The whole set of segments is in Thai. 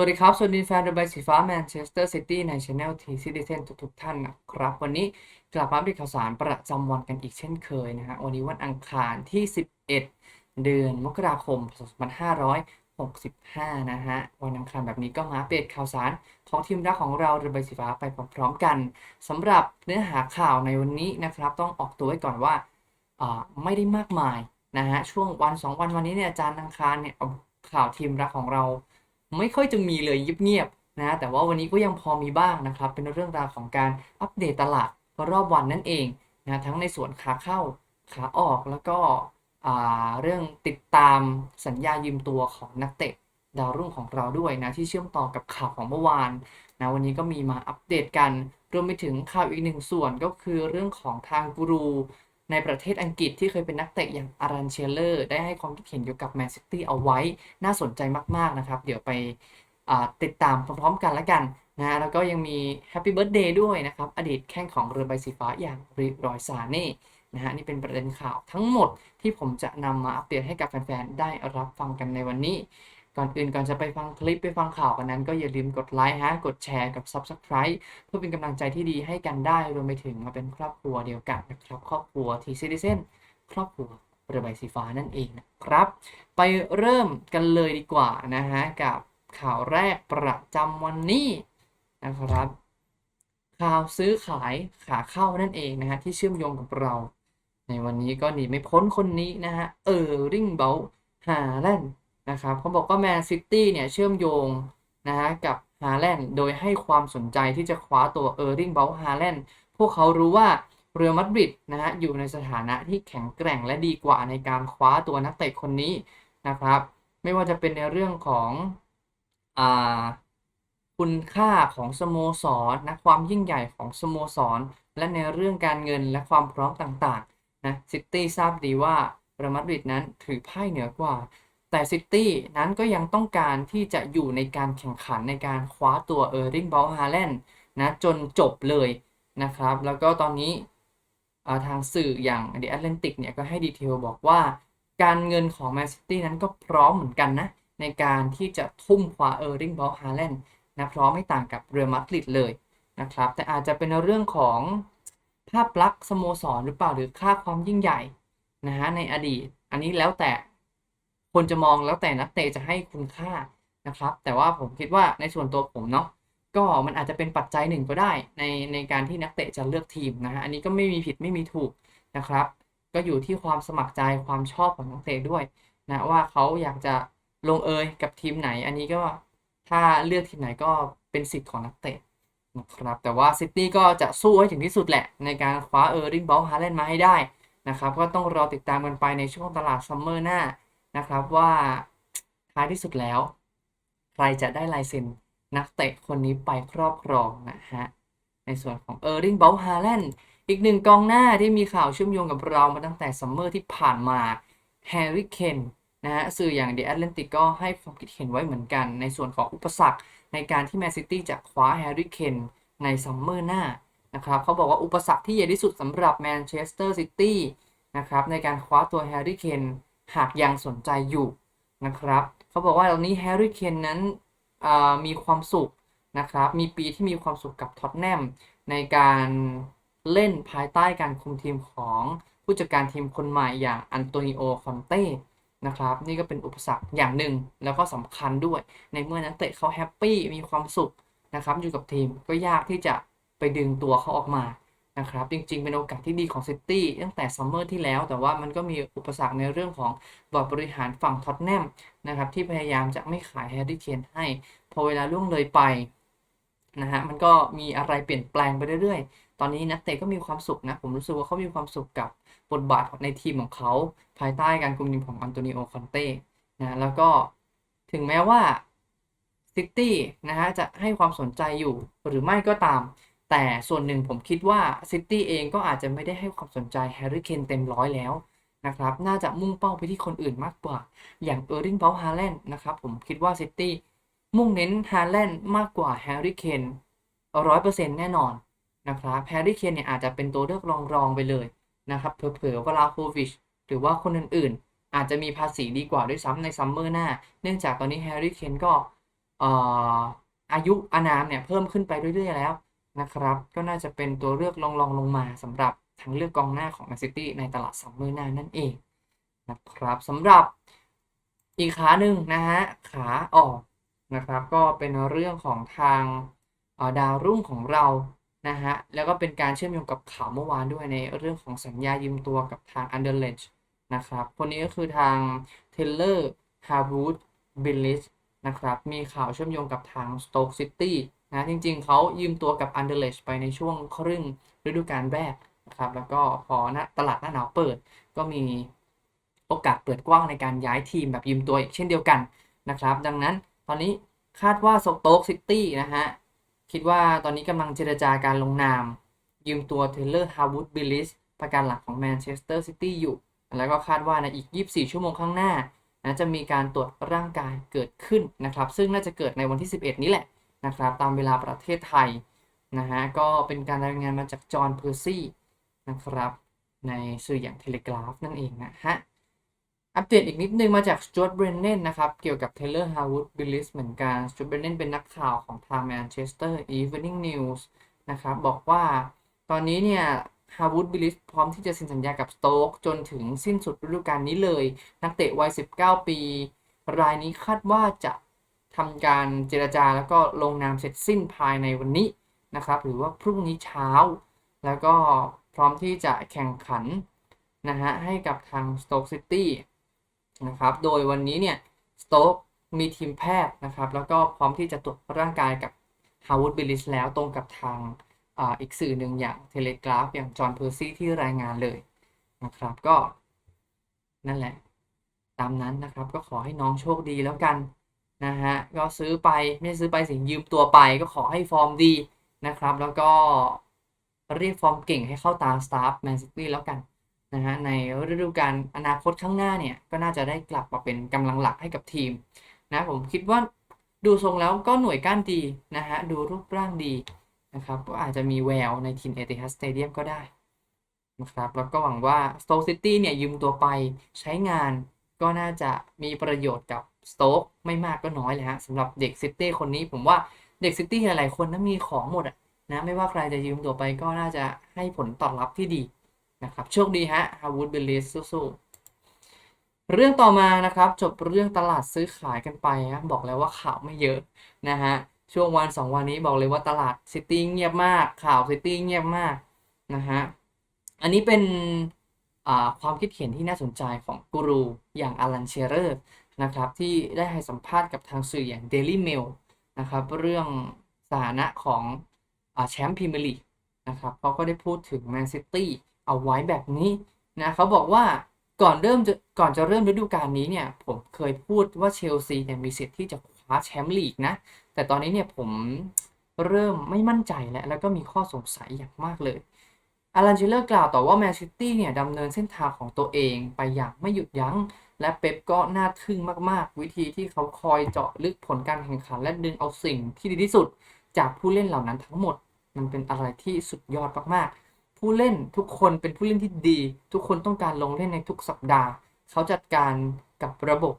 วัสดีครับ สวัสดีแฟนเรือใบสีฟ้าแมนเชสเตอร์ซิตี้ในช anel ทีซิติเซนทุกๆท่านนะครับ วันนี้กลับมาอัปเดตข่าวสารประจำวันกันอีกเช่นเคยนะฮะ วันนี้วันอังคารที่ 11 เดือนมกราคม 2565 นะฮะ วันอังคารแบบนี้ก็มาอัปเดตข่าวสารของทีมรักของเราเรือใบสีฟ้าไปพร้อมๆกันสำหรับเนื้อหาข่าวในวันนี้นะครับ ต้องออกตัวไว้ก่อนว่าอ่าไม่ได้มากมายนะฮะ ช่วงวัน 2 วันวันนี้เนี่ยอาจารย์อังคารเนี่ยเอาข่าวทีมรักของเรา ไม่ค่อยจะมีเลยเงียบๆนะแต่ว่าวันนี้ก็ยังพอมีบ้างนะครับ เป็นเรื่องราวของการอัปเดตตลาดรอบวันนั่นเองนะทั้งในส่วนขาเข้าขาออกแล้วก็เรื่องติดตามสัญญายืมตัวของนักเตะดาวรุ่งของเราด้วยนะที่เชื่อมต่อกับข่าวของเมื่อวานนะวันนี้ก็มีมาอัปเดตกันรวมไปถึงข่าวอีกหนึ่งส่วนก็คือเรื่องของทางกูรู ในประเทศอังกฤษที่เคยเป็นนักเตะอย่างอารันเชลเลอร์ ได้ให้ความคิดเห็นเกี่ยวกับแมนซิตี้เอาไว้ น่าสนใจมากๆนะครับ เดี๋ยวไปติดตามพร้อมๆกันแล้วกันนะแล้วก็ยังมีแฮปปี้เบิร์ a เดย์ด้วยนะครับ อดีตแข้งของเรือใบสีฟ้าอย่างริรอยซาเน่นะฮะนี่เป็นประเด็นข่าวทั้งหมดที่ผมจะนำมาอัปเดตให้กับแฟนๆ ได้รับฟังกันในวันนี้ ก่อนอื่นก่อนจะไปฟังคลิปไปฟังข่าวกันนั้น ก็อย่าลืมกดไลค์ฮะกดแชร์กับ Subscribe เพื่อเป็นกำลังใจที่ดีให้กันได้รวมไปถึงมาเป็นครอบครัวเดียวกันนะครับครอบครัวทีซิติเซนครอบครัวเรือใบสีฟ้านั่นเองนะครับ ไปเริ่มกันเลยดีกว่านะฮะกับข่าวแรกประจำวันนี้นะครับ ข่าวซื้อขายขาเข้านั่นเองนะฮะที่เชื่อมโยงกับเรา ในวันนี้ก็หนีไม่พ้นคนนี้นะฮะเออริงเบลฮาแลนด์ นะครับเขาบอกว่าแมนซิตี้เนี่ยเชื่อมโยงนะฮะกับฮาแลนด์โดยให้ความสนใจที่จะคว้าตัวเออร์ริงเบลฮาแลนด์พวกเขารู้ว่าเรือมาดริดนะฮะอยู่ในสถานะที่แข็งแกร่งและดีกว่าในการคว้าตัวนักเตะคนนี้นะครับ ไม่ว่าจะเป็นในเรื่องของอ่าคุณค่าของสโมสรนะความยิ่งใหญ่ของสโมสร และในเรื่องการเงินและความพร้อมต่างๆนะซิตี้ทราบดีว่าเรอัลมาดริดนั้นถือไพ่เหนือกว่า แต่ซิตี้นั้นก็ยังต้องการที่จะอยู่ในการแข่งขันในการคว้าตัวเออร์ริงบอลฮาแลนด์นะจนจบเลยนะครับ แล้วก็ตอนนี้ทางสื่ออย่าง The Atlantic เนี่ยก็ให้ดีเทลบอกว่า การเงินของแมนซิตี้นั้นก็พร้อมเหมือนกันนะ ในการที่จะทุ่มคว้าเออร์ริงบอลฮาแลนด์นะพร้อมไม่ต่างกับเรอัลมาดริดเลยนะครับ แต่อาจจะเป็นเรื่องของภาพลักษณ์สโมสรหรือเปล่าหรือค่าความยิ่งใหญ่นะฮะในอดีต อันนี้แล้วแต่ คนจะมองแล้วแต่นักเตะจะให้คุณค่านะครับ แต่ว่าผมคิดว่าในส่วนตัวผมเนาะก็มันอาจจะเป็นปัจจัยหนึ่งก็ได้ ในในการที่นักเตะจะเลือกทีมนะฮะอันนี้ก็ไม่มีผิดไม่มีถูกนะครับ ก็อยู่ที่ความสมัครใจความชอบของนักเตะด้วยนะว่าเขาอยากจะลงเอยกับทีมไหน อันนี้ก็ถ้าเลือกทีมไหนก็เป็นสิทธิ์ของนักเตะนะครับแต่ว่าซิตี้ก็จะสู้ให้ถึงที่สุดแหละ ในการคว้าเออร์ริงบอลฮาแลนมาให้ได้นะครับก็ต้องรอติดตามกันไปในช่วงตลาดซัมเมอร์หน้า นะครับว่าท้ายที่สุดแล้ว ใครจะได้ลายเซ็นนักเตะคนนี้ไปครอบครองนะฮะ ในส่วนของเออร์ริงบอลฮาแลนด์อีกหนึ่งกองหน้าที่มีข่าวเชื่อมโยงกับเรามาตั้งแต่ซัมเมอร์ที่ผ่านมาแฮร์รี่เคนนะฮะสื่ออย่าง The Atlantic ก็ให้ความคิดเห็นไว้เหมือนกัน ในส่วนของอุปสรรคในการที่แมนซิตี้จะคว้าแฮร์รี่เคนในซัมเมอร์หน้านะครับเขาบอกว่าอุปสรรคที่ใหญ่ที่สุดสำหรับแมนเชสเตอร์ซิตี้นะครับในการคว้าตัวแฮร์รี่เคน หากยังสนใจอยู่นะครับ เขาบอกว่าตอนนี้แฮร์รี่เคนนั้นมีความสุขนะครับ มีปีที่มีความสุขกับท็อตแนมในการเล่นภายใต้การคุมทีมของผู้จัดการทีมคนใหม่อย่างอันโตนิโอ คอนเต้นะครับ นี่ก็เป็นอุปสรรคอย่างหนึ่งแล้วก็สำคัญด้วย ในเมื่อนักเตะเขาแฮปปี้มีความสุขนะครับอยู่กับทีมก็ยากที่จะไปดึงตัวเขาออกมา นะครับ จริง ๆ เป็นโอกาสที่ดีของซิตี้ตั้งแต่ซัมเมอร์ที่แล้ว แต่ว่ามันก็มีอุปสรรคในเรื่องของบอร์ดบริหารฝั่งท็อตแนมนะครับที่พยายามจะไม่ขายแฮร์รี่เคนให้ พอเวลาล่วงเลยไปนะฮะมันก็มีอะไรเปลี่ยนแปลงไปเรื่อยๆ ตอนนี้นักเตะก็มีความสุขนะ ผมรู้สึกว่าเขามีความสุขกับบทบาทในทีมของเขา ภายใต้การคุมทีมของอันโตนิโอคอนเต้นะแล้วก็ถึงแม้ว่าซิตี้นะฮะจะให้ความสนใจอยู่หรือไม่ก็ตาม แต่ส่วนหนึ่งผมคิดว่าซิตี้เองก็อาจจะไม่ได้ให้ความสนใจแฮร์รี่เคนเต็มร้อยแล้วนะครับ น่าจะมุ่งเป้าไปที่คนอื่นมากกว่า อย่างเออร์ริงเบลฮาแลนด์นะครับ ผมคิดว่าซิตี้มุ่งเน้นฮาแลนด์มากกว่าแฮร์รี่เคนร้อยเปอร์เซ็นต์แน่นอนนะครับแฮร์รี่เคนเนี่ยอาจจะเป็นตัวเลือกรองๆไปเลยนะครับ เผลอๆวลาโควิชหรือว่าคนอื่นๆ อาจจะมีภาษีดีกว่าด้วยซ้ำในซัมเมอร์หน้า เนื่องจากตอนนี้แฮร์รี่เคนก็เอ่ออายุอานามเนี่ยเพิ่มขึ้นไปเรื่อยๆแล้ว นะครับ ก็น่าจะเป็นตัวเลือกรองๆลงมาสำหรับทางเลือกกองหน้าของแมนซิตี้ในตลาดซัมเมอร์หน้านั่นเองนะครับสำหรับอีกขาหนึ่งนะฮะขาออกนะครับ ก็เป็นเรื่องของทางดาวรุ่งของเรานะฮะแล้วก็เป็นการเชื่อมโยงกับข่าวเมื่อวานด้วยในเรื่องของสัญญายืมตัวกับทางอันเดอร์เลจนะครับคนนี้ก็คือทางเทเลอร์ฮาร์วูดบิลลิชนะครับมีข่าวเชื่อมโยงกับทาง Stoke City นะจริงๆ เขายืมตัวกับ Anderlecht ไปในช่วงครึ่งฤดูกาลแรกนะครับแล้วก็พอหน้าตลาดหน้าหนาวเปิด ก็มีโอกาสเปิดกว้างในการย้ายทีมแบบยืมตัวอีกเช่นเดียวกันนะครับ ดังนั้นตอนนี้คาดว่า Stoke City นะฮะคิดว่าตอนนี้กำลังเจรจาการลงนาม ยืมตัว Taylor Harwood Billis ประการหลักของแมนเชสเตอร์ซิตี้อยู่ แล้วก็คาดว่าในอีก 24 ชั่วโมงข้างหน้านะจะมีการตรวจร่างกายเกิดขึ้นนะครับ ซึ่งน่าจะเกิดในวันที่ 11 นี้แหละ นะครับตามเวลาประเทศไทยนะฮะก็เป็นการรายงานมาจากจอห์นเพอร์ซี่นะครับในสื่ออย่างเทเลกราฟนั่นเองนะฮะอัปเดตอีกนิดนึงมาจากสจ u ตเบรนเนนนะครับเกี่ยวกับเทเลอร์ฮาวูดบิลลิสเหมือนกันสจ u ตเบรนเนนเป็นนักข่าวของทางแมนเชสเตอร์อีเวนิ่งนิวส์นะครับบอกว่าตอนนี้เนี่ยฮาวูดบิลลิสพร้อมที่จะเซ็นสัญญากับสโต๊กจนถึงสิ้นสุดฤดูกาลนี้เลย นักเตะวัย 19 ปี รายนี้คาดว่าจะ ทำการเจรจาแล้วก็ลงนามเสร็จสิ้นภายในวันนี้นะครับ หรือว่าพรุ่งนี้เช้า แล้วก็พร้อมที่จะแข่งขันนะฮะให้กับทาง Stoke City นะครับ โดยวันนี้เนี่ย Stoke มีทีมแพทย์นะครับ แล้วก็พร้อมที่จะตรวจร่างกายกับ Howard Billis แล้วตรงกับทางอ,าอีกสื่อหนึ่งอย่างเทเลกราฟอย่างจอห์นเพอร์ซี่ที่รายงานเลยนะครับก็นั่นแหละ ตามนั้นนะครับก็ขอให้น้องโชคดีแล้วกัน นะฮะก็ซื้อไปไม่ซื้อไปสิยืมตัวไปก็ขอให้ฟอร์มดีนะครับ แล้วก็เรียกฟอร์มเก่งให้เข้าตาสตาฟแมนซิตี้แล้วกันนะฮะในฤดูกาลอนาคตข้างหน้าเนี่ย ก็น่าจะได้กลับมาเป็นกำลังหลักให้กับทีมนะผมคิดว่าดูทรงแล้วก็หน่วยก้านดีนะฮะดูรูปร่างดีนะครับก็อาจจะมีแววในทีมเอติฮัดสเตเดียมก็ได้นะครับแล้วก็หวังว่า Stoke City เนี่ยยืมตัวไปใช้งานก็น่าจะมีประโยชน์กับ Stoke ไม่มากก็น้อยเลยฮะสำหรับเด็กซิตี้คนนี้ผมว่าเด็กซิตี้หลายคนนั้นมีของหมดอะนะไม่ว่าใครจะยืมตัวไปก็น่าจะให้ผลตอบรับที่ดีนะครับโชคดีฮะฮาวูดเบลลิสสู้ๆเรื่องต่อมานะครับจบเรื่องตลาดซื้อขายกันไปนะบอกแล้วว่าข่าวไม่เยอะนะฮะช่วงวันสองวันนี้บอกเลยว่าตลาดซิตี้เงียบมาก ข่าวซิตี้เงียบมากนะฮะอันนี้เป็นความคิดเห็นที่น่าสนใจของกูรูอย่างอลันเชเรอร์ นะครับที่ได้ให้สัมภาษณ์กับทางสื่ออย่าง Daily Mail นะครับเรื่องสถานะของอ่าแชมป์พรีเมียร์ลีกนะครับเขาก็ได้พูดถึงแมนซิตี้เอาไว้แบบนี้นะเขาบอกว่าก่อนเริ่มจะก่อนจะเริ่มฤดูกาลนี้เนี่ยผมเคยพูดว่าเชลซีเนี่ยมีสิทธิ์ที่จะคว้าแชมป์ลีกนะแต่ตอนนี้เนี่ยผมเริ่มไม่มั่นใจแล้วแล้วก็มีข้อสงสัยอย่างมากเลยอารันเชลเลอร์กล่าวต่อว่าแมนซิตี้เนี่ยดำเนินเส้นทางของตัวเองไปอย่างไม่หยุดยัง้ง และเป๊ปก็น่าทึ่งมากๆ วิธีที่เขาคอยเจาะลึกผลการแข่งขัน และดึงเอาสิ่งที่ดีที่สุด จากผู้เล่นเหล่านั้นทั้งหมด มันเป็นอะไรที่สุดยอดมากๆ ผู้เล่นทุกคนเป็นผู้เล่นที่ดี ทุกคนต้องการลงเล่นในทุกสัปดาห์ เขาจัดการกับระบบ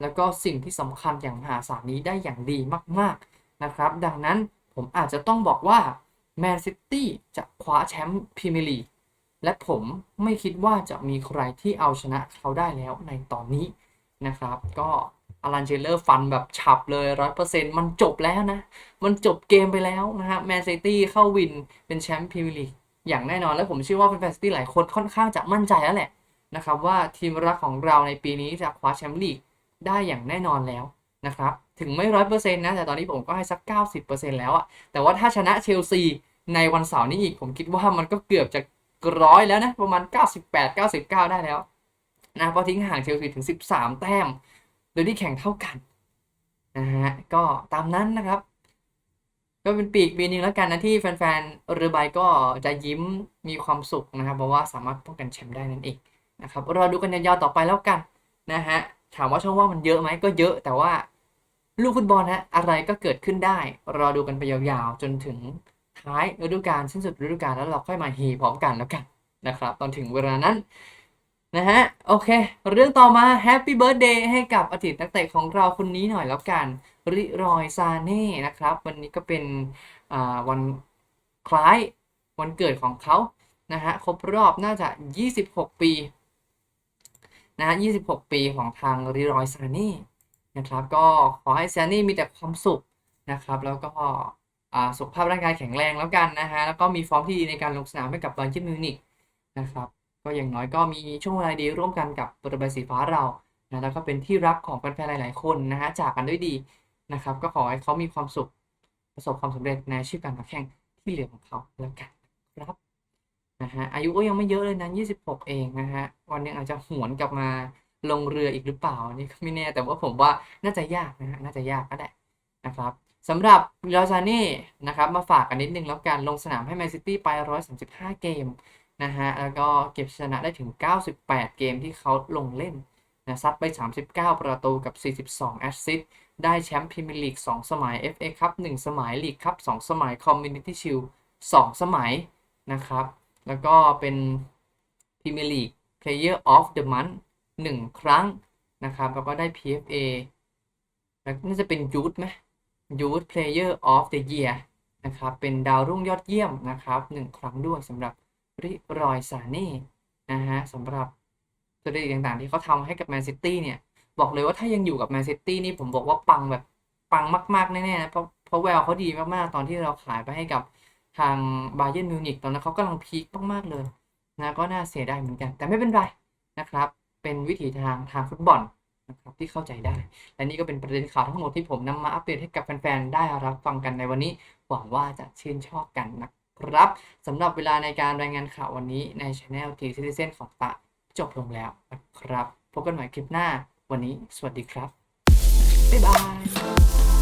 แล้วก็สิ่งที่สำคัญอย่างมหาศาลนี้ได้อย่างดีมากๆนะครับ ดังนั้นผมอาจจะต้องบอกว่าแมนซิตี้จะคว้าแชมป์พรีเมียร์ลีก และผมไม่คิดว่าจะมีใครที่เอาชนะเขาได้แล้วในตอนนี้นะครับ ก็อลันเชลเลอร์ฟันแบบฉับเลยร้อยเปอร์เซ็นต์มันจบแล้วนะ มันจบเกมไปแล้วนะฮะแมนซิตี้เข้าวินเป็นแชมป์พรีเมียร์ลีกอย่างแน่นอน และผมเชื่อว่าแฟนซิตี้หลายคนค่อนข้างจะมั่นใจแล้วแหละนะครับว่าทีมรักของเราในปีนี้จะคว้าแชมป์ลีกได้อย่างแน่นอนแล้วนะครับ ถึงไม่ร้อยเปอร์เซ็นต์นะ แต่ตอนนี้ผมก็ให้สักเก้าสิบเปอร์เซ็นต์แล้วอะแต่ว่าถ้าชนะเชลซีในวันเสาร์นี้อีก ผมคิดว่ามันก็เกือบจะ ร้อยแล้วนะ ประมาณ 98 99 ได้แล้วนะเพราะทิ้งห่างเชลซีถึง 13 แต้ม โดยที่แข่งเท่ากันนะฮะก็ตามนั้นนะครับ ก็เป็นปีกปีนึงแล้วกันนะที่แฟนๆเรือใบก็จะยิ้มมีความสุขนะครับ เพราะว่าสามารถป้องกันแชมป์ได้นั่นเองนะครับรอดูกันยาวๆต่อไปแล้วกันนะฮะถามว่าช่องว่ามันเยอะไหมก็เยอะแต่ว่าลูกฟุตบอลนะอะไรก็เกิดขึ้นได้ รอดูกันไปยาวๆ จนถึง ท้ายฤดูกาลสิ้นสุดฤดูกาลแล้วเราค่อยมาเฮพร้อมกันแล้วกันนะครับ ตอนถึงเวลานั้นนะฮะโอเค เรื่องต่อมาแฮปปี้เบิร์ดเดย์ให้กับอดีตนักเตะของเราคนนี้หน่อยแล้วกันริรอยซาเน่นะครับ วันนี้ก็เป็นอ่าวันคล้ายวันเกิดของเขานะฮะครบรอบน่าจะ 26 ปีนะฮะ26 ปีของทางริรอยซาเน่นะครับ ก็ขอให้ซาเน่มีแต่ความสุขนะครับ แล้วก็ สุขภาพร่างกายแข็งแรงแล้วกันนะฮะแล้วก็มีฟอร์มที่ดีในการลงสนามให้กับบาเยิร์นมิวนิกนะครับก็อย่างน้อยก็มีช่วงเวลาดีร่วมกันกับเรือใบสีฟ้าเรานะแล้วก็เป็นที่รักของแฟนๆหลาย ๆ คนนะฮะจากกันด้วยดีนะครับก็ขอให้เขามีความสุขประสบความสำเร็จในอาชีพการแข่งที่เหลือของเขาแล้วกันครับนะฮะอายุก็ยังไม่เยอะเลยนะ26 เองนะฮะวันนึงอาจจะหวนกลับมาลงเรืออีกหรือเปล่านี่ก็ไม่แน่แต่ว่าผมว่าน่าจะยากนะฮะน่าจะยากก็ได้นะครับ สำหรับลาซาเน่นะครับมาฝากกันนิดนึงแล้วกันลงสนามให้แมนซิตี้ไป 135 เกมนะฮะแล้วก็เก็บชนะได้ถึง 98 เกมที่เขาลงเล่นนะซัดไป 39 ประตูกับ 42 แอสซิสต์ได้แชมป์พรีเมียร์ลีก 2 สมัย FA คัพ1สมัยลีกคัพ2สมัยคอมมูนิตี้ชิล2 สมัยนะครับ แล้วก็เป็นพรีเมียร์ลีก Player of the Month 1 ครั้งนะครับ แล้วก็ได้ PFA แล้วน่าจะเป็นยูทไหม Youth Player of the Year นะครับ เป็นดาวรุ่งยอดเยี่ยมนะครับ1ครั้งด้วยสำหรับริรอยซาเน่นะฮะสำหรับสถิติต่างๆ ที่เขาทำให้กับแมนซิตี้เนี่ย บอกเลยว่าถ้ายังอยู่กับแมนซิตี้นี่ผมบอกว่าปังแบบปังมากๆ แน่ๆนะเพราะเพราะแววเขาดีมากๆ ตอนที่เราขายไปให้กับทางบาเยิร์นมิวนิกตอนนั้นเขากำลังพีคมากๆเลยนะก็น่าเสียดายเหมือนกัน แต่ไม่เป็นไรนะครับ เป็นวิถีทางทางฟุตบอล นะครับที่เข้าใจได้ และนี่ก็เป็นประเด็นข่าวทั้งหมดที่ผมนำมาอัปเดตให้กับแฟนๆได้รับฟังกันในวันนี้ หวังว่าจะชื่นชอบกันนะครับสำหรับเวลาในการรายงานข่าววันนี้ในช anel T Citizen ของตะจบลงแล้วนะครับ พบกันใหม่คลิปหน้าวันนี้ สวัสดีครับ บ๊ายบาย